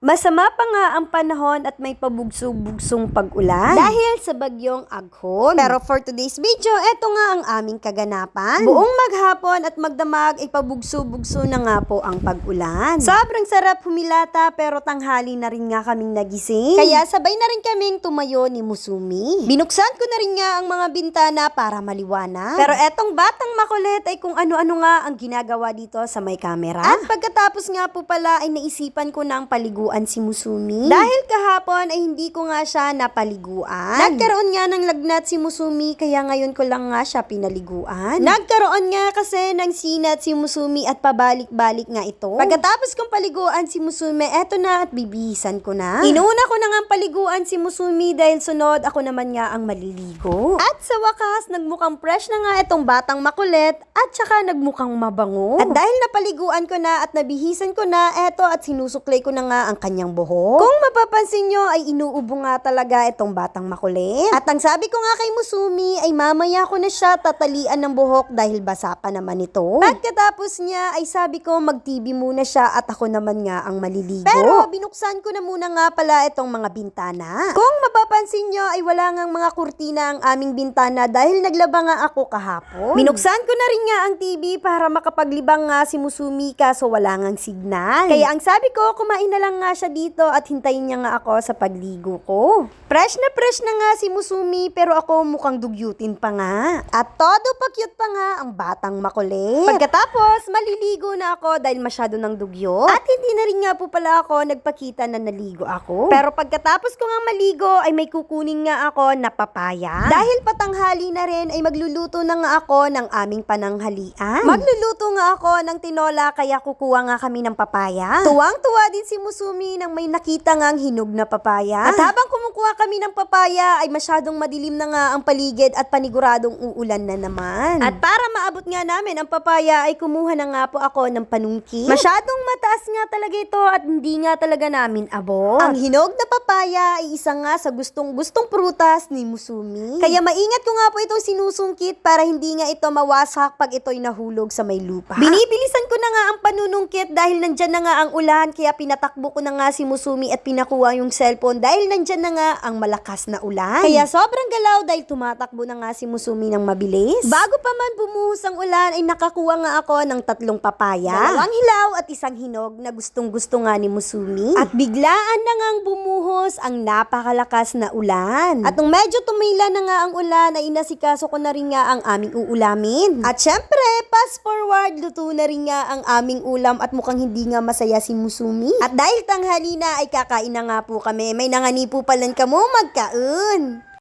Masama pa nga ang panahon at may pabugso-bugsong pag-ulan dahil sa bagyong Aghon. Pero for today's video, eto nga ang aming kaganapan. Buong maghapon at magdamag ay pabugso-bugso na nga po ang pag-ulan. Sobrang sarap humilata pero tanghali na rin nga kaming nagising. Kaya sabay na rin kaming tumayo ni Musumi. Binuksan ko na rin nga ang mga bintana para maliwanag. Pero etong batang makulit ay kung ano-ano nga ang ginagawa dito sa may camera. At pagkatapos nga po pala ay naisipan ko na ang paliguan si Musumi. Dahil kahapon ay hindi ko nga siya napaliguan. Nagkaroon nga ng lagnat si Musumi kaya ngayon ko lang nga siya pinaliguan. Nagkaroon nga kasi ng sinat si Musumi at pabalik-balik nga ito. Pagkatapos kong paliguan si Musumi, eto na at bibihisan ko na. Inuna ko na nga paliguan si Musumi dahil sunod ako naman nga ang maliligo. At sa wakas, nagmukhang fresh na nga itong batang makulit at saka nagmukhang mabango. At dahil napaliguan ko na at nabihisan ko na, eto at sinusuklay ko na nga ang kanyang buhok. Kung mapapansin nyo ay inuubo nga talaga itong batang makulit. At ang sabi ko nga kay Musumi ay mamaya ko na siya tatalian ng buhok dahil basa pa naman ito. Pagkatapos niya ay sabi ko mag-TV muna siya at ako naman nga ang maliligo. Pero binuksan ko na muna nga pala itong mga bintana. Kung mapapansin nyo ay wala ngang mga kurtina ang aming bintana dahil naglaba nga ako kahapon. Binuksan ko na rin nga ang TV para makapaglibang nga si Musumi kaso wala ngang signal. Kaya ang sabi ko, kumain na lang nga siya dito at hintayin niya nga ako sa pagligo ko. Fresh na fresh na nga si Musumi pero ako mukhang dugyutin pa nga. At todo pa cute pa nga ang batang makulit. Pagkatapos, maliligo na ako dahil masyado ng dugyot. At hindi na rin nga po pala ako nagpakita na naligo ako. Pero pagkatapos ko nga maligo ay may kukunin nga ako na papaya. Dahil patanghali na rin ay magluluto na nga ako ng aming pananghalian. Magluluto nga ako ng tinola kaya kukuha nga kami ng papaya. Tuwang-tuwa din si Musumi nang may nakita nga ang hinog na papaya. At habang kumukuha kami ng papaya ay masyadong madilim na nga ang paligid at paniguradong uulan na naman. At para maabot nga namin ang papaya ay kumuha na nga po ako ng panungkit. Masyadong mataas nga talaga ito at hindi nga talaga namin abot. Ang hinog na papaya ay isa nga sa gustong-gustong prutas ni Musumi. Kaya maingat ko nga po itong sinusungkit para hindi nga ito mawasak pag ito'y nahulog sa may lupa. Binibilisan ko na nga ang panunungkit dahil nandyan na nga ang ulan kaya pinatakbo ko na nga si Musumi at pinakuha yung cellphone dahil nandyan na nga ang malakas na ulan. Kaya sobrang galaw dahil tumatakbo na nga si Musumi ng mabilis. Bago pa man bumuhos ang ulan ay nakakuha nga ako ng tatlong papaya, dalawang hilaw at isang hinog na gustong gusto nga ni Musumi. At biglaan na ngang bumuhos ang napakalakas na ulan. At nung medyo tumila na nga ang ulan ay inasikaso ko na rin nga ang aming uulamin. At syempre, fast forward, luto na rin nga ang aming ulam at mukhang hindi nga masaya si Musumi. At dahil tanghali na ay kakain na nga po kami, may nangani po palan kamo magkaon.